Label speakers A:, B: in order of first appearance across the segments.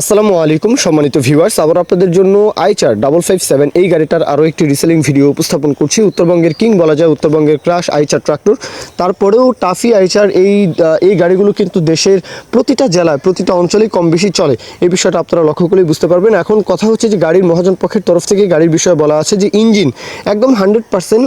A: আসসালামু আলাইকুম, সম্মানিত ভিউয়ার্স। আবার আপনাদের জন্য আইচার ডাবল ফাইভ সেভেন এই গাড়িটার আরও একটি রিসেলিং ভিডিও উপস্থাপন করছি। উত্তরবঙ্গের কিং বলা যায়, উত্তরবঙ্গের ক্রাশ আইচার ট্রাক্টর তারপরেও টাফি আইচার এই এই গাড়িগুলো কিন্তু দেশের প্রতিটা জেলায়, প্রতিটা অঞ্চলেই কম বেশি চলে। এই বিষয়টা আপনারা লক্ষ্য করলেই বুঝতে পারবেন। এখন কথা হচ্ছে যে গাড়ির মহাজন পক্ষের তরফ থেকে গাড়ির বিষয়ে বলা আছে যে ইঞ্জিন একদম হান্ড্রেড পার্সেন্ট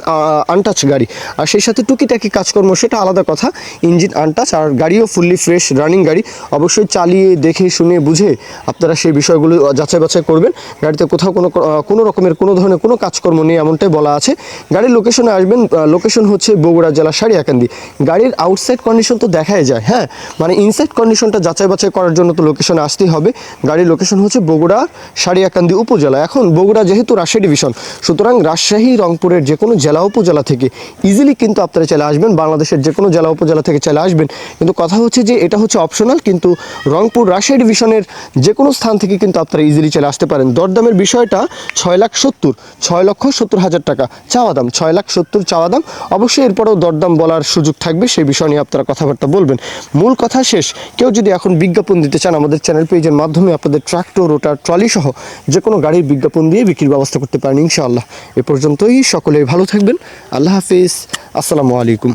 A: আনটাচ গাড়ি। আর সেই সাথে টুকিটাকি কাজকর্ম, সেটা আলাদা কথা। ইঞ্জিন আনটাচ আর গাড়িও ফুললি ফ্রেশ রানিং গাড়ি। অবশ্যই চালিয়ে দেখে, শুনে, বুঝে আপনারা সেই বিষয়গুলো যাচাই বাছাই করবেন। গাড়িতে কোথাও কোনো কোনো রকমের কোনো ধরনের কোনো কাজকর্ম নেই এমনটাই বলা আছে। গাড়ির লোকেশনে আসবেন লোকেশন হচ্ছে বগুড়া জেলা সারিয়াকান্দি। গাড়ির আউটসাইড কন্ডিশন তো দেখাই যায় হ্যাঁ? মানে ইনসাইড কন্ডিশনটা যাচাই বাছাই করার জন্য তো লোকেশনে আসতেই হবে। গাড়ির লোকেশন হচ্ছে বগুড়া সারিয়াকান্দি উপজেলা। এখন বগুড়া যেহেতু রাজশাহী ডিভিশন সুতরাং রাজশাহী, রংপুরের যে কোনো জেলা উপজেলা থেকে ইজিলি কিন্তু আপনারা চলে আসবেন। বাংলাদেশের যে কোনো জেলা উপজেলা থেকে চলে আসবেন। কিন্তু কথা হচ্ছে যে এটা হচ্ছে অপশনাল কিন্তু রংপুর রাজশাহী ডিভিশনের যে কোনো স্থান থেকে কিন্তু আপনারা ইজিলি চলে আসতে পারেন। দরদামের বিষয়টা ছয় লাখ সত্তর, ছয় লক্ষ সত্তর হাজার টাকা চাওয়া দাম, ছয় লাখ সত্তর চাওয়া দাম। অবশ্যই এরপরেও দরদাম বলার সুযোগ থাকবে সেই বিষয় নিয়ে আপনারা কথাবার্তা বলবেন। মূল কথা শেষ, কেউ যদি এখন বিজ্ঞাপন দিতে চান, আমাদের চ্যানেল পেজের মাধ্যমে আপনাদের ট্রাক্টর রোটার ট্রলি সহ যে কোনো গাড়ির বিজ্ঞাপন দিয়ে বিক্রির ব্যবস্থা করতে পারেন ইনশাআল্লাহ। এ পর্যন্তই, সকলেই ভালো থাকবেন। আল্লাহ হাফিজ। আসসালামু আলাইকুম।